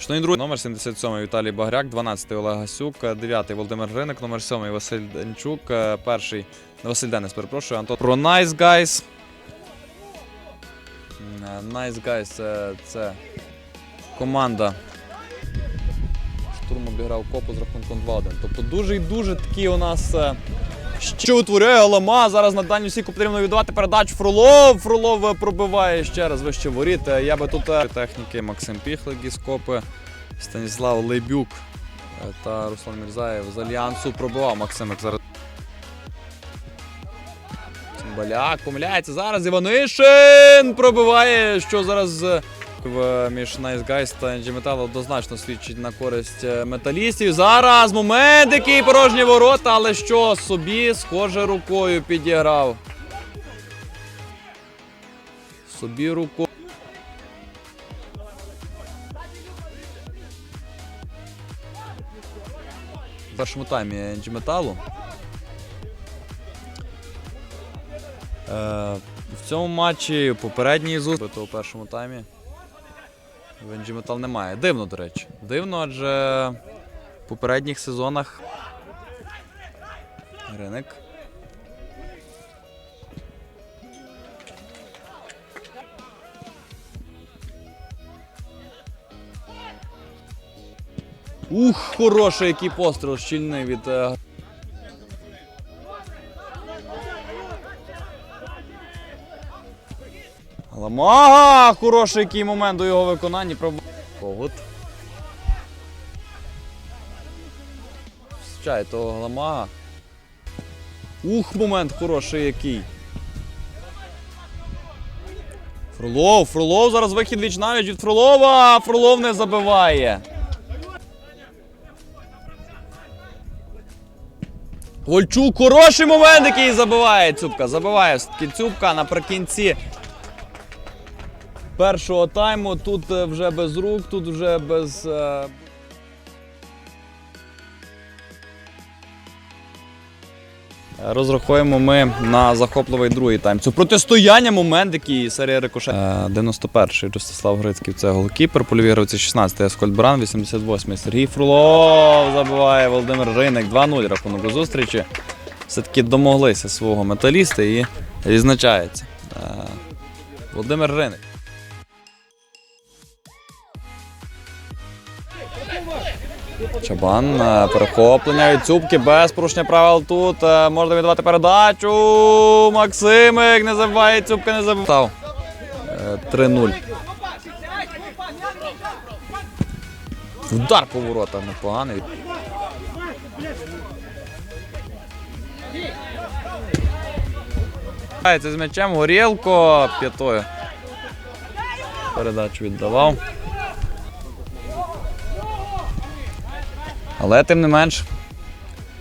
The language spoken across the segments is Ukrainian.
Штані другий номер 77 Віталій Багряк, 12 Олег Гасюк, 9 Володимир Гриник, номер 7 Василь Денчук, е, перший Василь Денис, перепрошую, Антон. Про Nice Guys. Е, Nice Guys це, команда. Штурм обіграв копу з рахунком 2-1. Тобто дуже і дуже такі у нас. Що утворяє Лама. Зараз на дальню сіку потрібно віддавати передачу Фролов. Фролов пробиває ще раз вище воріт. Е, Я би тут е, техніки Максим Піхлик із копи, Станіслав Лейбюк е, та Руслан Мірзаєв з Альянсу пробивав Максимик зараз. Цимбаляк помиляється зараз. Іванишин пробиває, що зараз між Nice Guys та NG Metal однозначно свідчить на користь е, металістів. Зараз момент, який порожні ворота, але що собі схоже рукою підіграв. Собі рукою. В першому таймі NG Metal. Е, в цьому матчі попередній зустріч у першому таймі. В NG Metal немає. Дивно, до речі. Дивно, адже в попередніх сезонах Гриник. Ух, хороший який постріл щільний від. Галамага! Хороший який момент у його виконанні. Проб... Когут. Встрічає того Галамага. Ух, момент хороший який. Фролов, Фролов, зараз вихід віч навіть від Фролова. Фролов не забиває. Вольчук, хороший момент, який забиває Цюбка. Забиває все-таки Цюбка наприкінці першого тайму. Тут е, вже без рук, тут вже без. е, Розраховуємо ми на захопливий другий тайм. Це протистояння момент, який серія рикошет. Е, 91-й Ростислав Грицький це голкіпер, польові гравці 16-й Аскольд Бран, 88-й Сергій Фролов забиває Володимир Рейник 2-0 рахунок зустрічі. Все-таки домоглися свого металіста і відзначається. Е, Володимир Рейник. Чабан, е, перехоплення від Цюбки без порушення правил тут. е, Можна віддавати передачу. Максимик не забиває, Цюбка не забив. Е, 3-0. Удар по воротах непоганий. З м'ячем Горілко п'ятою. Передачу віддавав. Але тим не менш.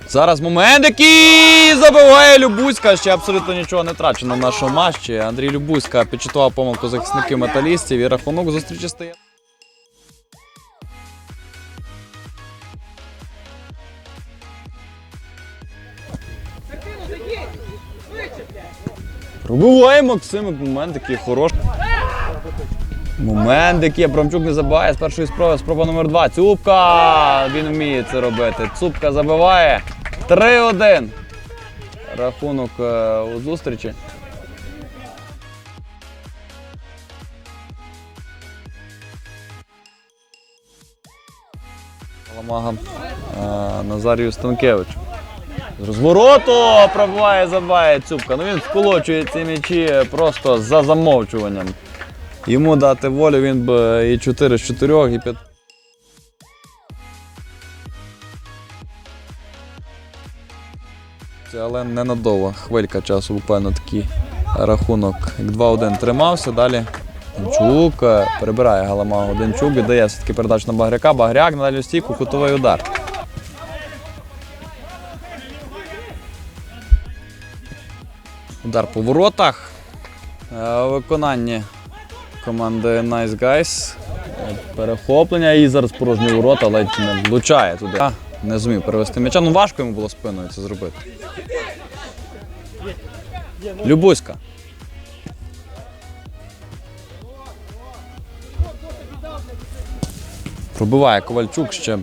Зараз момент, який забиває Любузька. Ще абсолютно нічого не трачено в нашому матчі. Андрій Любузька підчитував помилку захисників металістів і рахунок зустрічі стає. Пробиває Максимик. Момент такий хороший. Момент, який Абрамчук не забиває з першої спроби. Спроба номер два. Цупка! Він вміє це робити. Цупка забиває. 3-1. Рахунок е, у зустрічі. Ламага е, Назарію Станкевич. З розвороту пробиває, забиває Цупка. Ну він сколочує ці м'ячі просто за замовчуванням. Йому дати волю, він би і 4 з 4, і 5. Це, Але ненадовго. Хвилька часу, буквально такий рахунок. Як 2-1 тримався, далі Денчук е, перебирає Галамагу. Денчук віддає все-таки передачу на Багряка. Багряк на дальню стійку, кутовий удар. Удар по воротах. Е, У виконанні команди Nice Guys. Перехоплення і зараз порожні ворота ледь не влучає туди. Не зумів перевести м'яча. Ну важко йому було спиною це зробити. Любуська. Пробиває Ковальчук ще